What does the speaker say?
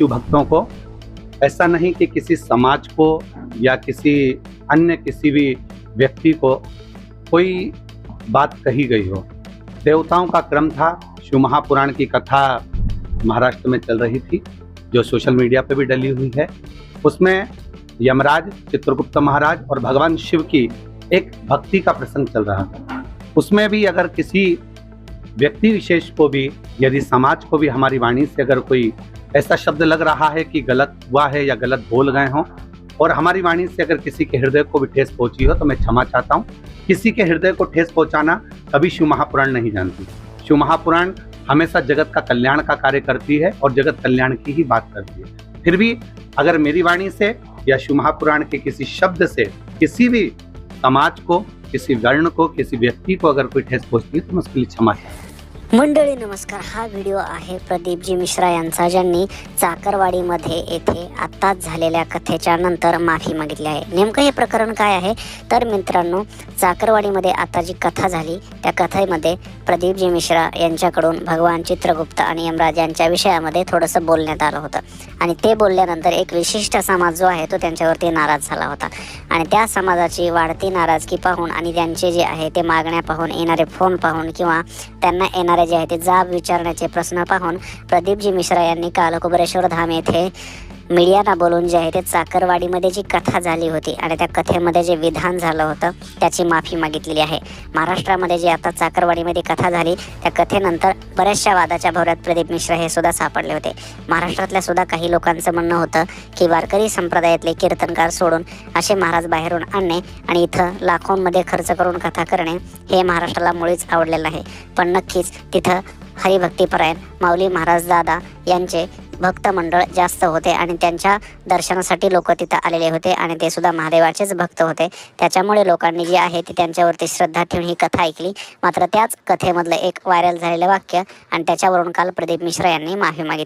शिव भक्तों को, ऐसा नहीं कि किसी समाज को या किसी अन्य किसी भी व्यक्ति को कोई बात कही गई हो। देवताओं का क्रम था, शिव महापुराण की कथा महाराष्ट्र में चल रही थी, जो सोशल मीडिया पर भी डली हुई है। उसमें यमराज, चित्रगुप्त महाराज और भगवान शिव की एक भक्ति का प्रसंग चल रहा था। उसमें भी अगर किसी व्यक्ति विशेष को भी, यदि समाज को भी हमारी वाणी से अगर कोई ऐसा शब्द लग रहा है कि गलत हुआ है या गलत बोल गए हों, और हमारी वाणी से अगर किसी के हृदय को भी ठेस पहुँची हो तो मैं क्षमा चाहता हूँ। किसी के हृदय को ठेस पहुंचाना कभी शिव महापुराण नहीं जानती। शिव महापुराण हमेशा जगत का कल्याण का कार्य करती है और जगत कल्याण की ही बात करती है। फिर भी अगर मेरी वाणी से या शिव महापुराण के किसी शब्द से किसी भी समाज को किसी वर्ण को किसी व्यक्ति को अगर कोई ठेस पहुंचती है तो मैं उसके लिए क्षमा चाहता मंडळी नमस्कार. हा व्हिडिओ आहे प्रदीपजी मिश्रा यांचा ज्यांनी चाकरवाडीमध्ये येथे आत्ताच झालेल्या कथेच्या नंतर माफी मागितली आहे. नेमकं हे प्रकरण काय आहे? तर मित्रांनो चाकरवाडीमध्ये आता जी कथा झाली त्या कथेमध्ये प्रदीपजी मिश्रा यांच्याकडून भगवान चित्रगुप्त आणि यमराज यांच्या विषयामध्ये थोडंसं बोलण्यात आलं होतं. आणि ते बोलल्यानंतर एक विशिष्ट समाज जो आहे तो त्यांच्यावरती नाराज झाला होता. आणि त्या समाजाची वाढती नाराजगी पाहून आणि त्यांचे जे आहे ते मागण्या पाहून येणारे फोन पाहून किंवा त्यांना येणारे जे आहे ते जाब विचारण्याचे प्रश्न पाहून प्रदीपजी मिश्रा यांनी काल कुबरेश्वर धाम येथे मीडियाना बोलून जे आहे ते चाकरवाडीमध्ये जी कथा झाली होती आणि त्या कथेमध्ये जे विधान झालं होतं त्याची माफी मागितलेली आहे. महाराष्ट्रामध्ये जी आता चाकरवाडीमध्ये कथा झाली त्या कथेनंतर बऱ्याचशा वादाच्या भोवऱ्यात प्रदीप मिश्रा हे सुद्धा सापडले होते. महाराष्ट्रातल्या सुद्धा काही लोकांचं म्हणणं होतं की वारकरी संप्रदायातले कीर्तनकार सोडून असे महाराज बाहेरून आणणे आणि इथं लाखोंमध्ये खर्च करून कथा करणे हे महाराष्ट्राला मुळीच आवडलेलं आहे पण नक्कीच तिथं हरिभक्तीपरायण माऊली महाराज दादा यांचे भक्त मंडळ जास्त होते आणि त्यांच्या दर्शनासाठी लोक तिथं आलेले होते आणि ते सुद्धा महादेवाचेच भक्त होते. त्याच्यामुळे लोकांनी जी आहे ती त्यांच्यावरती श्रद्धा ठेवून ही कथा ऐकली. मात्र त्याच कथेमधलं एक व्हायरल झालेलं वाक्य आणि त्याच्यावरून काल प्रदीप मिश्रा यांनी माफी मागितली.